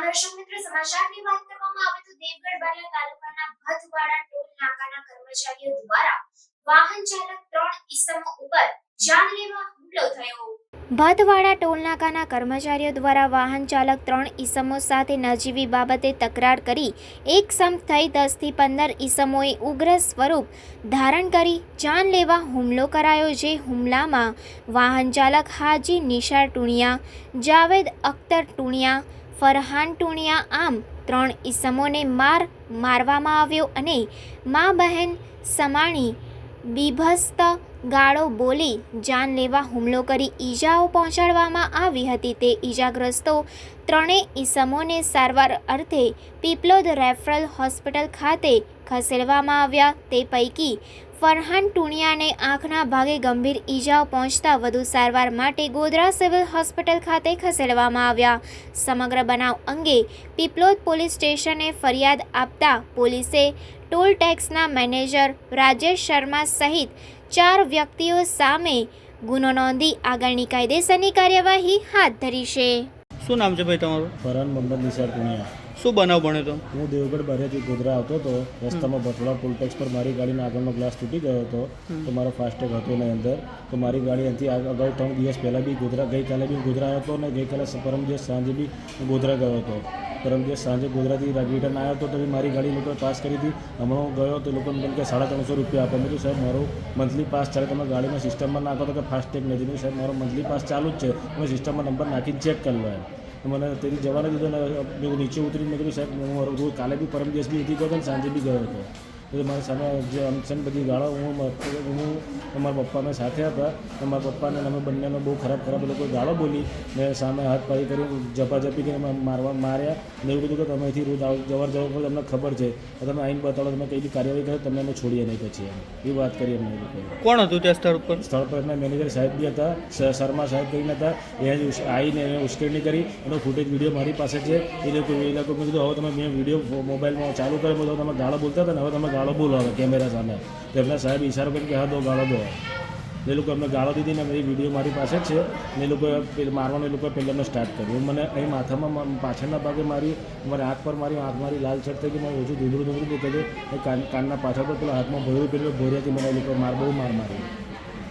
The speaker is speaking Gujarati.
દર્શક તાલુકાના ભથવાડા ટોલ નાકાના કર્મચારીઓ દ્વારા વાહન ચાલક ત્રણ ત્રણ ઈસમો સાથે નજીવી બાબતે તકરાર કરી એક સમ થઈ દસથી પંદર ઈસમોએ ઉગ્ર સ્વરૂપ ધારણ કરી જાનલેવા હુમલો કરાયો, જે હુમલામાં વાહન ચાલક હાજી નિશાર ટુણિયા, જાવેદ અખ્તર ટુણિયા ફરહાન ટુણિયા આમ ત્રણ ઈસમોને માર મારવામાં આવ્યો અને મા બહેન સમાણી બીભસ્ત ગાળો બોલી જાનલેવા હુમલો કરી ઈજાઓ પહોંચાડવામાં આવી હતી. તે ઈજાગ્રસ્તો ત્રણેય ઈસમોને સારવાર અર્થે પીપલોદ રેફરલ હોસ્પિટલ ખાતે ખસેડવામાં આવ્યા. તે પૈકી ફરહાન ટુણિયાને આંખના ભાગે ગંભીર ઈજાઓ પહોંચતા વધુ સારવાર માટે ગોધરા સિવિલ હોસ્પિટલ ખાતે ખસેડવામાં આવ્યા. સમગ્ર બનાવ અંગે પીપલોદ પોલીસ સ્ટેશને ફરિયાદ આપતા પોલીસે ટોલ ટેક્સના મેનેજર રાજેશ શર્મા સહિત ચાર વ્યક્તિઓ સામે ગુનો નોંધી આગળની કાયદેસરની કાર્યવાહી હાથ ધરી છે. શું નામ છે ભાઈ તમારું? ફરહાન મોહમ્મદ નિસાર પુનિયા શું બનાવ બન્યો તો? હું દેવગઢ બારિયાથી ગોધરા આવતો હતો. રસ્તામાં ભટોડા ટોલટેક્સ પર મારી ગાડીનો આગળનો ગ્લાસ તૂટી ગયો હતો. તો મારો ફાસ્ટેગ હતો એની અંદર. તો મારી ગાડી અહીંથી અગાઉ ત્રણ દિવસ પહેલાં બી ગોધરા ગઈકાલે બી ગોધરા આવ્યો હતો અને ગઈકાલે પરમ દિવસ સાંજે બી ગોધરા ગયો હતો. પરમ દિવસ સાંજે ગોધરાથી રિટર્ન આવ્યો હતો તો બી મારી ગાડી લોકો પાસ કરી હતી. હમણાં ગયો તો લોકો મને કે સાડા ત્રણસો રૂપિયા આપે. મેં સાહેબ, મારો મંથલી પાસ ચાલે. તમે ગાડીમાં સિસ્ટમમાં નાખો તો કે ફાસ્ટેગ નથી. મેં સાહેબ, મારો મંથલી પાસ ચાલુ જ છે. તમે સિસ્ટમમાં નંબર નાખીને ચેક કરી લો એમ. મને તેથી જવા દીધો ને મેં નીચે ઉતરી મેં કીધું, સાહેબ, હું રોજ કાલે બી પરમ દિવસ બી ઉતરી ગયો હતો સાંજે બી ગયો હતો. એટલે મારી સામે જે આમ છે ને બધી ગાળો હું મ- હું મારા પપ્પા મેં સાથે હતા. તો મારા પપ્પાને અમે બંનેનો બહુ ખરાબ ખરાબ લોકો ગાળો બોલી ને સામે હાથ પાડી કરી ઝપાઝપી કરીને મારવા માર્યા ને એવું કીધું કે તમે અહીંથી રોજ આવ જવાર જવર કરો તમને ખબર છે. તમે આઈને બતાવો તમે કઈ કાર્યવાહી કરો તમને અમે છોડીએ નહીં પછી એમ. એ વાત કરી અમને કોણ હતું ત્યાં સ્થળ પર સ્થળ પર એમના મેનેજર સાહેબ બી હતા શર્મા સાહેબ કરીને હતા. એ જ આવીને એને ઉશ્કેરણી કરી. એનો ફૂટેજ વીડિયો મારી પાસે છે. એ લોકો એ લોકો મેં કીધું હવે તમે મેં વીડિયો મોબાઈલમાં ચાલુ કર્યો બધો તમે ગાળો બોલતા હતા ને હવે તમે ગાળો બોલાવે કેમેરા સામે તો એમના સાહેબ ઈશારો કરીને કે હા, દો ગાળો, દો. એ લોકો એમને ગાળો દીધી ને એ વીડિયો મારી પાસે જ છે ને એ લોકો મારવાનું એ લોકો પહેલાંનો સ્ટાર્ટ કર્યું. મને અહીં માથામાં પાછળના ભાગે મારી મારી આંખ પર મારી, આંખ મારી લાલ છટ થઈ ગઈ, મારું ઓછું ધૂંધળું ધૂંધળું દેખાય છે કાન, કાનના પાછળ પર પેલા હાથમાં ભોયરું પેલું ભોરિયાથી મને એ લોકો માર, બહુ માર મારી.